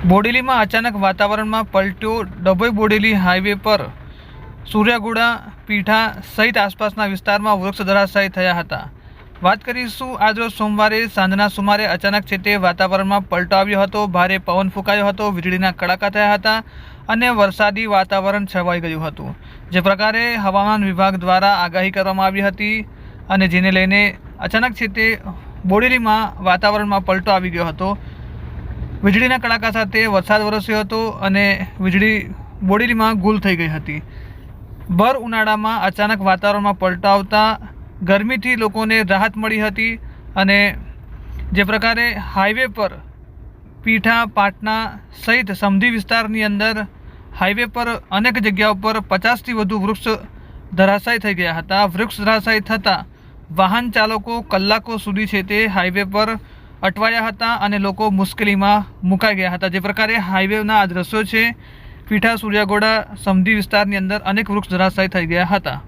બોડેલીમાં અચાનક વાતાવરણમાં પલટ્યો ડભોઈ બોડેલી હાઈવે પર સૂર્યાગુડા, પીઠા સહિત આસપાસના વિસ્તારમાં વૃક્ષ ધરાશાયી થયા હતા. વાત કરીશું આજરોજ સોમવારે, સાંજના સુમારે અચાનક છે તે વાતાવરણમાં પલટો આવ્યો હતો, ભારે પવન ફૂંકાયો હતો, વીજળીના કડાકા થયા હતા અને વરસાદી વાતાવરણ છવાઈ ગયું હતું. જે પ્રકારે હવામાન વિભાગ દ્વારા આગાહી કરવામાં આવી હતી અને જેને લઈને અચાનક છે તે બોડેલીમાં વાતાવરણમાં પલટો આવી ગયો હતો. વીજળીના કડાકા સાથે વરસાદ વરસ્યો હતો અને વીજળી બોડેલીમાં ગુલ થઈ ગઈ હતી. ભર ઉનાળામાં અચાનક વાતાવરણમાં પલટાવતા ગરમીથી લોકોને રાહત મળી હતી અને જે પ્રકારે હાઈવે પર પીઠા પાટણા સહિત સમધી વિસ્તારની અંદર હાઈવે પર અનેક જગ્યાઓ પર પચાસથી વધુ વૃક્ષ ધરાશાયી થઈ ગયા હતા. વૃક્ષ ધરાશાયી થતાં વાહન ચાલકો કલાકો સુધી છે તે હાઈવે પર અટવાયા હતા અને લોકો મુશ્કેલીમાં મુકાઈ ગયા હતા. જે પ્રકારે હાઈવેના આ દ્રશ્યો છે, પીઠા સૂર્યાગોડા, સમધી વિસ્તારની અંદર અનેક વૃક્ષ ધરાશાયી થઈ ગયા હતા.